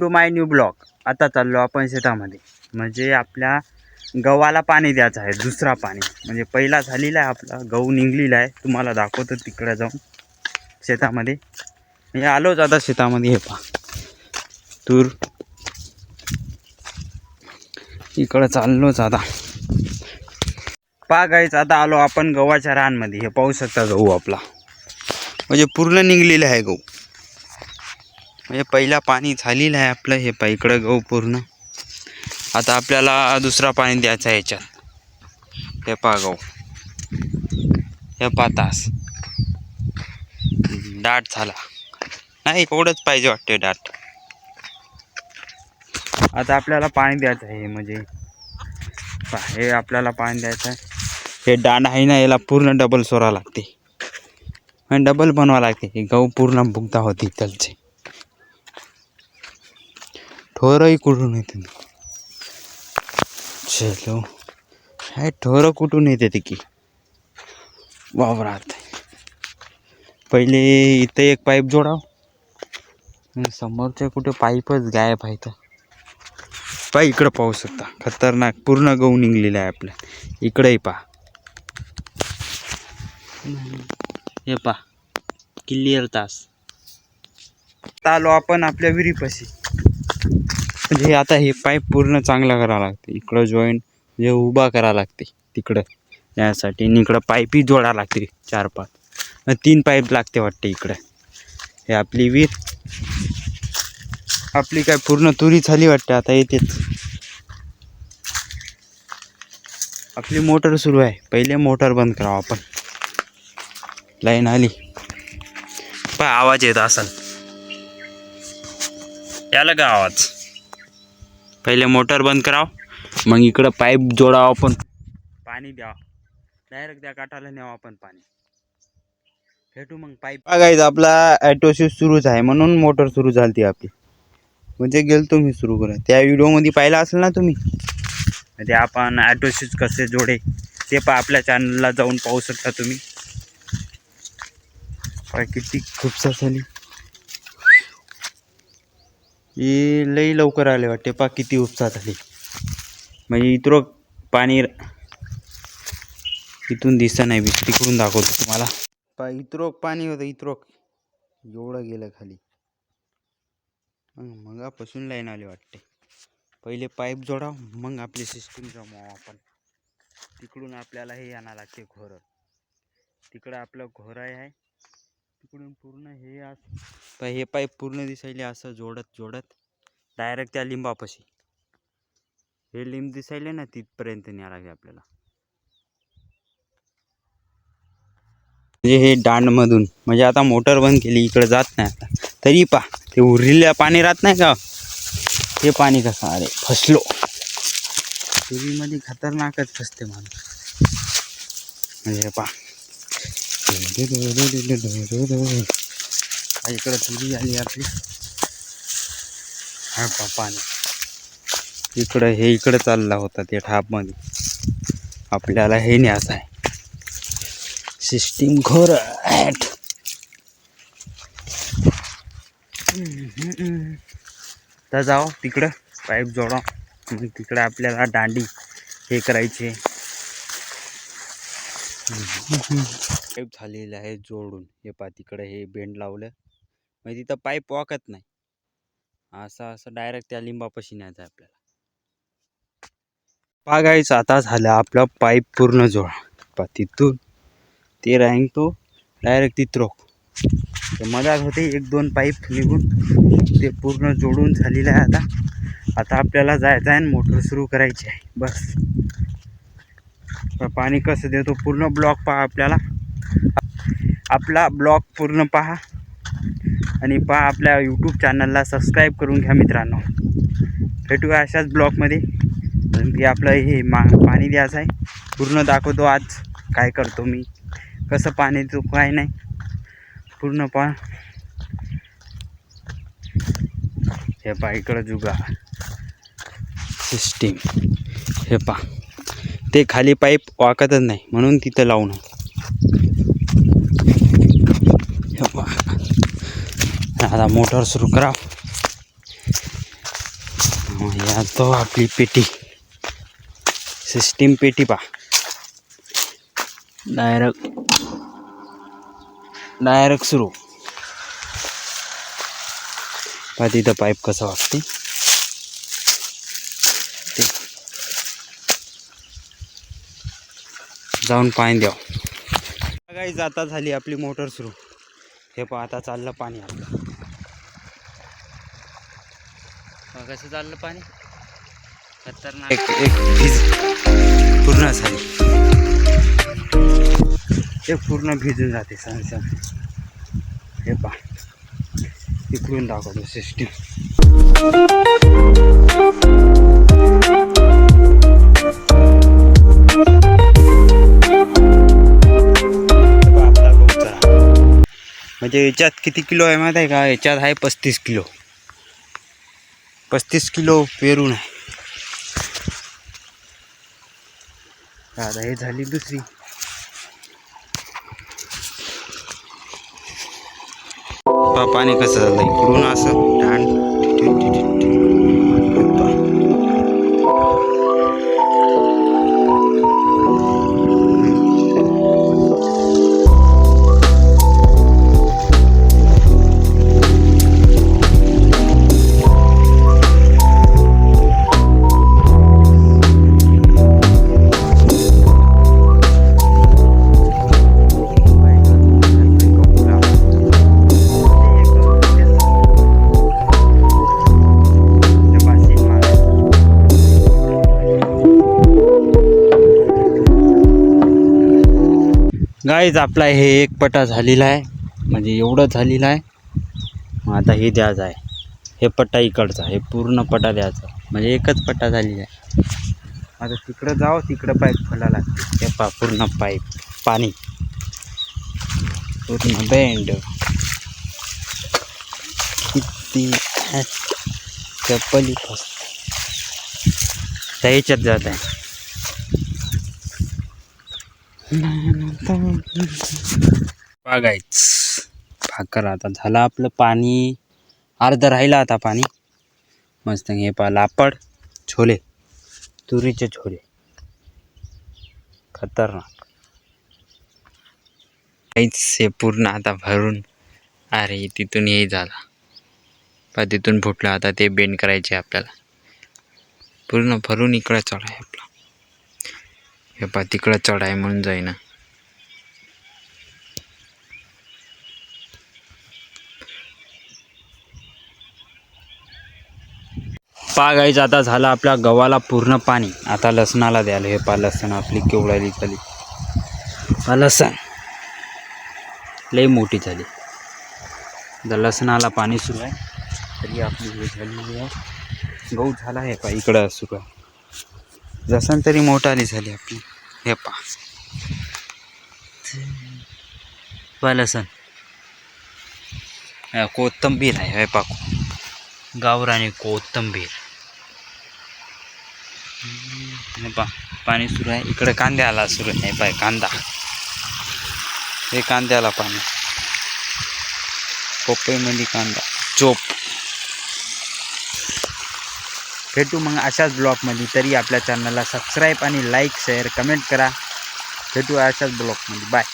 To my new block आता चाललो आपण शेतामध्ये. म्हणजे आपल्या गव्हाला पाणी द्यायचं आहे दुसरा पाणी. म्हणजे पहिला झालेला आहे आपला गहू निघलेला आहे. तुम्हाला दाखवतो तिकडे जाऊन. शेतामध्ये. म्हणजे आलोच आता शेतामध्ये हे पहा. तूर. इकडं चाललोच आता. पा गाईच आता आलो आपण गव्हाच्या रानमध्ये. हे पाहू शकता गहू आपला. म्हणजे पूर्ण निघलेला आहे गहू. म्हणजे पहिला पाणी झालेलं आहे आपलं हे पा इकडं गहू पूर्ण. आता आपल्याला दुसरा पाणी द्यायचं आहे याच्यात. हे पा गहू. हे पा तास. डाट झाला. नाही एवढंच पाहिजे वाटते दाट आता आपल्याला पाणी द्यायचं आहे म्हणजे हे आपल्याला पाणी द्यायचं आहे. हे दांड आहे ना याला पूर्ण डबल सोरा लागते. डबल बनवा लागते. हे गहू पूर्ण भुगता होती त्यालचे ठोरही कुठून येते चलो. काय ठोरं कुठून येते ते की वावरात. पहिले इथं एक पाईप जोडाव. आणि समोरच्या कुठे पाईपच गायब आहे तर. पहा इकडं पाहू शकता. खतरनाक पूर्ण गहू निघलेला आहे आपल्या. इकडेही पहा. हे पहा. क्लिअर तास. आलो आपण आपल्या विहिरीपाशी. म्हणजे आता हे पाईप पूर्ण चांगला करावं लागते. इकडं जॉईंट म्हणजे उभा करावं लागते. तिकडं. यासाठी आणि इकडं पाईपही जोडा लागते. चार पाच. तीन पाईप लागते वाटते इकडं. हे आपली विहीर. आपली काय पूर्ण तुरी झाली वाटते आता येतेच. आपली मोटर सुरू आहे. पहिले मोटर बंद करावं आपण. लाईन आली. पण आवाज येत असेल याला का आवाज? पहिले मोटर बंद कराव. मग इकडं पाईप जोडावं आपण. पाणी द्यावं. डायरेक्ट त्या काठाला न्यावं आपण पाणी. भेटू मग पाईप. बघायचं आपला ॲटोशिस सुरूच आहे. म्हणून मोटर सुरू झाली आपली. म्हणजे गेलतो मी सुरू करा त्या व्हिडिओमध्ये पाहिलं असेल ना तुम्ही? ते आपण ॲटोशिस कसे जोडे ते पा आपल्या चॅनलला जाऊन पाहू शकता तुम्ही. किती खुपसा झाली. ही लई लवकर आले वाटते. पा किती उपसा झाली म्हणजे इतर पाणी इथून दिसत नाही बी तिकडून दाखवतो तुम्हाला. पा इतरोक पाणी होतं इतरोक एवढं गेलं खाली. मगापासून लाईन आले वाटते. पहिले पाईप जोडा मग आपली सिस्टीम जमाव आपण. तिकडून आपल्याला हे आणावं लागते घोरं. तिकडं आपलं घोरं आहे. तिकडून पूर्ण हे असं हे पाईप पूर्ण दिसायले असं जोडत जोडत. डायरेक्ट त्या लिंबापाशी. हे लिंब दिसायले ना तिथपर्यंत न्या लागले आपल्याला. म्हणजे हे दांडमधून म्हणजे आता मोटर बंद केली इकडं जात नाही आता. तरी पा ते उरलेलं पाणी राहत नाही का? ते पाणी कसं? अरे फसलो. तुरीमध्ये खतरनाकच फसते माणूस. म्हणजे पा. इकडं तुरी आली आपली. हा पा पाणी. इकडं हे इकडं चालला होता ते ठापमध्ये. आपल्याला हे न्यायचं आहे. सिस्टीम घोर ॲट. तर जाओ तिकडं पाईप जोडा. मग तिकडं आपल्याला दांडी हे करायचे. पाईप झालेलं आहे जोडून. हे पा तिकडे हे बेंड लावलं. म्हणजे तिथं पाईप वाकत नाही. असं असं डायरेक्ट त्या लिंबापाशी न्यायचं आहे आपल्याला. पागायचं आता झालं आपलं पाईप पूर्ण जोडा. पा तिथून ते राहीन तो डायरेक्ट तिथरोक तर मधात होते एक दोन पाईप निघून ते पूर्ण जोडून झालेलं आहे आता. आता आपल्याला जायचं आहे मोटर सुरू करायची आहे. बस. पाणी कसं देतो? पूर्ण ब्लॉक पहा आपल्याला. आपला ब्लॉग पूर्ण पहा. आणि पहा आपल्या यूट्यूब चॅनलला सबस्क्राईब करून घ्या मित्रांनो. भेटूया अशाच ब्लॉगमध्ये की आपलं हे मा पाणी द्यायचं आहे. पूर्ण दाखवतो आज काय करतो मी. कसं पाणी देतो काय नाही. पूर्ण पा हे पा इकडं जुगा. सिस्टीम हे पा ते खाली पाईप वाकतच नाही म्हणून तिथं लावून आता मोटर सुरू करा. या तो आपली पेटी. सिस्टीम पेटी पा डायरेक्ट. डायरेक्ट सुरू. पा तिथं पाईप कसं वागते जाऊन पाणी द्याव. काही जाता झाली आपली मोटर सुरू. हे पहा आता चाललं पाणी आपलं. मग कसं चाललं पाणी? खतरनाक. एक एक भिज पूर्ण झाली. ते पूर्ण भिजून जाते सण सण. हे पा इकडून दाखवतो सिस्टीम म्हणजे याच्यात किती किलो आहे माहीत आहे का? याच्यात आहे पस्तीस किलो. पस्तीस किलो पेरून आहे. आता हे झाली दुसरी. पाणी कसं झालं इकडून असं ढाण गाईज आपला हे एक पटा झालेला आहे. म्हणजे एवढं झालेलं आहे. मग आता हे द्यायचं आहे. हे पट्टा इकडचा हे पूर्ण पटा द्यायचा. म्हणजे एकच पट्टा झालेला आहे. आता तिकडं जावं तिकडं पाईप खोला लागते. हे पा पूर्ण पाईप पाणी. पूर्ण बँड किती चप्पली फसते. त्या ह्याच्यात जात आहे. बघायच. भाकर आता झालं आपलं पाणी. अर्धं राहिलं आता पाणी. मस्त हे पा लापड छोले तुरीचे छोले. खतरनाक. काहीच हे पूर्ण आता भरून. अरे तिथून हे झाला. पण तिथून फुटलं आता ते बेंड करायचे आपल्याला. पूर्ण भरून इकडं चढाय आहे आपला. हे पा तिकडं चढ आहे म्हणून जाईना. पा गाईच आता झाला आपल्या गव्हाला पूर्ण पाणी. आता लसणाला द्यायला हे पा लसण आपली केवळाली झाली. पा लसण. लई मोठी झाली. आता लसणाला पाणी सुरू आहे. तरी आपली हे झालेली आहे. गहू झाला आहे पा इकडं सुरू आहे. जसं तरी मोठाली झाली आपली. हे पा पा लसण हा, आहे हे पा गावरानी कोथंबीर. हे पा पाणी सुरू आहे. इकडे कांद्याला सुरू आहे पाय कांदा. हे कांद्याला पाणी. पपईमध्ये कांदा. चोप. भेटू मग अशाच ब्लॉगमध्ये. तरी आपल्या चॅनलला सबस्क्राईब आणि लाईक शेअर कमेंट करा. भेटू अशाच ब्लॉगमध्ये. बाय